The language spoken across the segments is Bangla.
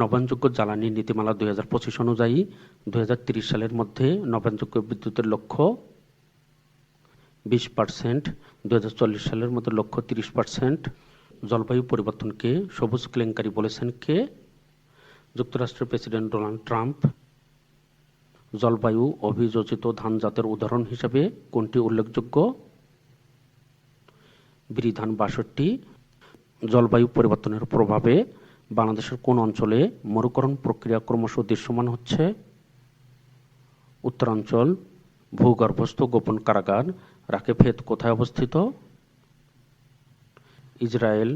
নবায়নযোগ্য জ্বালানি নীতিমালা দুই হাজার পঁচিশ অনুযায়ী তিরিশ সালের মধ্যে নবায়নযোগ্য বিদ্যুতের লক্ষ্য বিশ পার্সেন্ট, দুই হাজার চল্লিশ সালের মধ্যে লক্ষ্য তিরিশ পার্সেন্ট, জলবায়ু পরিবর্তনকে সবুজ কেলেঙ্কারি বলেছেন কে? যুক্তরাষ্ট্রের প্রেসিডেন্ট ডোনাল্ড ট্রাম্প। জলবায়ু অভিযোজিত ধান জাতের উদাহরণ হিসাবে কোনটি উল্লেখযোগ্য? বিরিধান বাষট্টি। জলবায়ু পরিবর্তনের প্রভাবে বাংলাদেশের কোন অঞ্চলে মরুকরণ প্রক্রিয়া ক্রমশ দৃশ্যমান হচ্ছে? উত্তরাঞ্চল, ভূগর্ভস্থ গোপন কারাগার রাকেফেত কোথায় অবস্থিত? ইসরায়েল,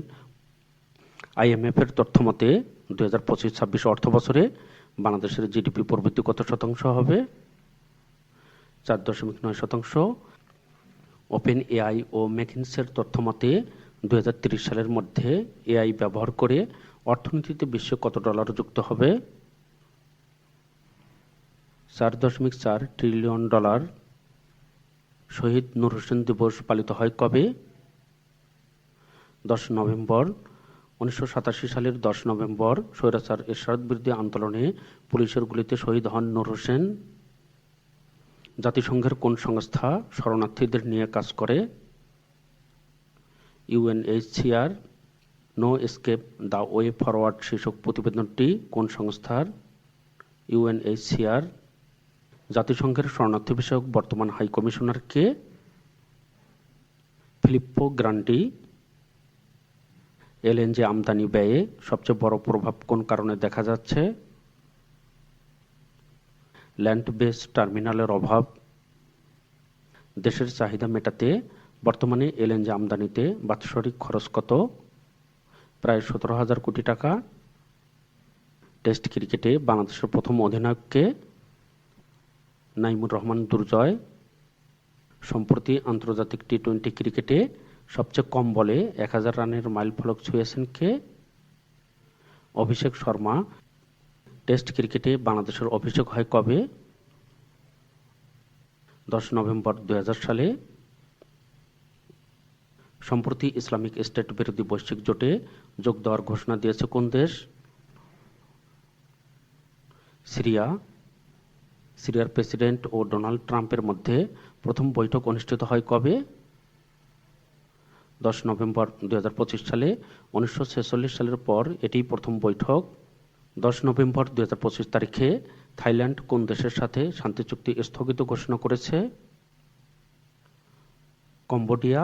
আইএমএফ এর তথ্য মতে, দুই হাজার পঁচিশ ছাব্বিশ অর্থ বছরে বাংলাদেশের জিডিপি প্রবৃদ্ধি কত শতাংশ হবে? চার দশমিক নয় শতাংশ। ওপেন এআই ও মেকিনসের তথ্য মতে তিরিশ সালের মধ্যে এআই ব্যবহার করে অর্থনীতিতে বিশ্বে কত ডলার যুক্ত হবে? চার দশমিক চার ট্রিলিয়ন ডলার শহীদ নূর হোসেন দিবস পালিত হয় কবে? দশ নভেম্বর উনিশশো সাতাশি সালের দশ নভেম্বর স্বৈরাচার এরশাদ বিরোধী আন্দোলনে পুলিশের গুলিতে শহীদ হন নূর হোসেন। জাতিসংঘের কোন সংস্থা শরণার্থীদের নিয়ে কাজ করে? UNHCR. No escape the way forward শীর্ষক প্রতিবেদনটি কোন সংস্থার? ইউএনএইচসিআর জাতিসংঘের শরণার্থী বিষয়ক বর্তমান হাই কমিশনার কে? ফিলিপ্পো গ্রান্ডি এলএনজি আমদানি ব্যয়ে সবচেয়ে বড় প্রভাব কোন কারণে দেখা যাচ্ছে? ল্যান্ড বেস টার্মিনালের অভাব। দেশের চাহিদা মেটাতে বর্তমানে এলএনজি আমদানিতে বাৎসরিক খরচ কত? প্রায় সতেরো হাজার কোটি টাকা টেস্ট ক্রিকেটে বাংলাদেশের প্রথম অধিনায়ককে নাইমুর রহমান দুর্জয় সম্প্রতি আন্তর্জাতিক টি টোয়েন্টি ক্রিকেটে সবচেয়ে কম বলে এক হাজার রানের মাইল ফলক ছুঁয়েছেন কে? অভিষেক শর্মা। টেস্ট ক্রিকেটে বাংলাদেশের অভিষেক হয় কবে? দশ নভেম্বর দু হাজার সালে। সম্প্রতি ইসলামিক স্টেট বিরোধী বৈশ্বিক জোটে যোগ দেওয়ার ঘোষণা দিয়েছে কোন দেশ? সিরিয়া। সিরিয়ার প্রেসিডেন্ট ও ডোনাল্ড ট্রাম্পের মধ্যে প্রথম বৈঠক অনুষ্ঠিত হয় কবে? দশ নভেম্বর দু হাজার পঁচিশ সালে, উনিশশো ছেচল্লিশ সালের পর এটি প্রথম বৈঠক। দশ নভেম্বর দু হাজার পঁচিশ তারিখে থাইল্যান্ড কোন দেশের সাথে শান্তি চুক্তি স্থগিত ঘোষণা করেছে? কম্বোডিয়া।